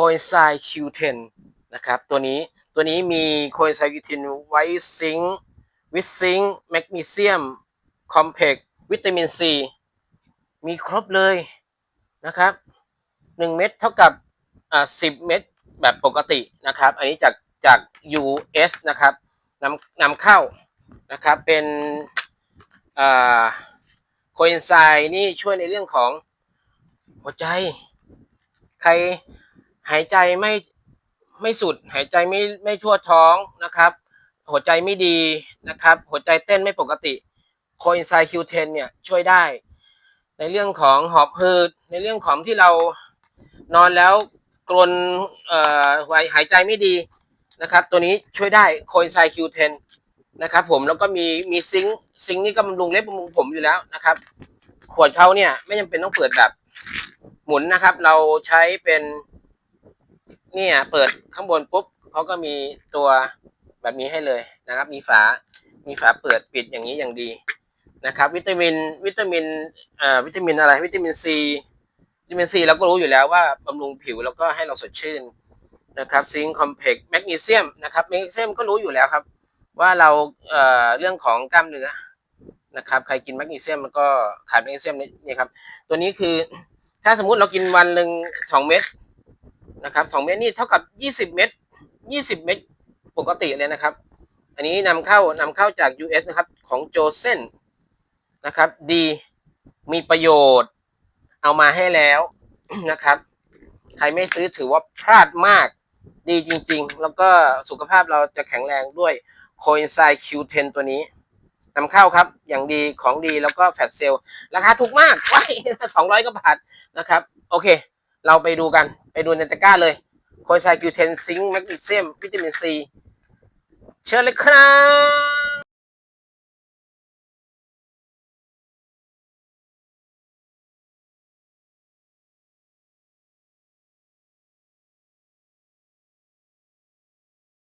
coenzyme Q10 นะครับตัวนี้ตัวนี้มี coenzyme Q10 ไว้ซิงค์วิซิงค์แมกนีเซียมคอมเพล็กวิตามินซีมีครบเลยนะครับหนึ่งเม็ดเท่ากับอ่าสิบเม็ดแบบปกตินะครับ อันนี้จากจาก US นะครับนำนำเข้านะครับเป็นอ่าโคเอนไซม์นี่ช่วยในเรื่องของหัวใจ ใคร หายใจไม่ไม่สุด หายใจไม่ไม่ทั่วท้องนะครับ หัวใจไม่ดีนะครับ หัวใจเต้นไม่ปกติโคเอนไซม์ Q10 เนี่ยช่วยได้ ในเรื่องของหอบหืดในเรื่องของที่เรานอนแล้วกรนเอ่อหายหายใจไม่ดีนะครับ ตัวนี้ช่วยได้โคเอนไซม์ Q10 นะครับผมแล้วก็มีมีซิงซิงนี่ก็บำรุงเล็บบำรุงผมอยู่แล้วนะครับ ขวดเขาเนี่ยไม่จำเป็นต้องเปิดแบบหมุนนะครับ เราใช้เป็น เนี่ยเปิดข้างบนปุ๊บเขาก็มีตัวแบบนี้ให้เลยนะครับ มีฝา มีฝาเปิดปิดอย่างนี้อย่างดีนะครับ วิตามินวิตามินอ่าวิตามินอะไร วิตามินซีวิตามินซีเราก็รู้อยู่แล้วว่าบำรุงผิวแล้วก็ให้เราสดชื่นนะครับซิงค์คอมเพล็กซ์แมกนีเซียมนะครับแมกนีเซียมก็รู้อยู่แล้วครับ ว่าเราเอ่อเรื่องของกล้ามเนื้อนะครับใครกินแมกนีเซียมมันก็ขาดแมกนีเซียมนี่นี่ครับตัวนี้คือถ้าสมมุติเรากินวันหนึ่งสองเม็ด นะครับสองเม็ดนี่เท่ากับยี่สิบเม็ดยี่สิบเม็ดปกติเลยนะครับ อันนี้นำเข้านำเข้าจาก US นะครับของโจเซนนะครับ ดีมีประโยชน์ เอามาให้แล้วนะครับ ใครไม่ซื้อถือว่าพลาดมากดีจริง ๆ แล้วก็สุขภาพเราจะแข็งแรงด้วยโคเอนไซม์ Q10 ตัวนี้นำเข้าครับ อย่างดีของดีแล้วก็แฟตเซลล์ราคาถูกมากว้ายสองร้อยกว่าบาทนะครับ โอเค เราไปดูกันไปดูในตะกร้าเลยโคไซคิวเทนซิงค์แมกนีเซียมวิตามินซีเชิญเลยครับ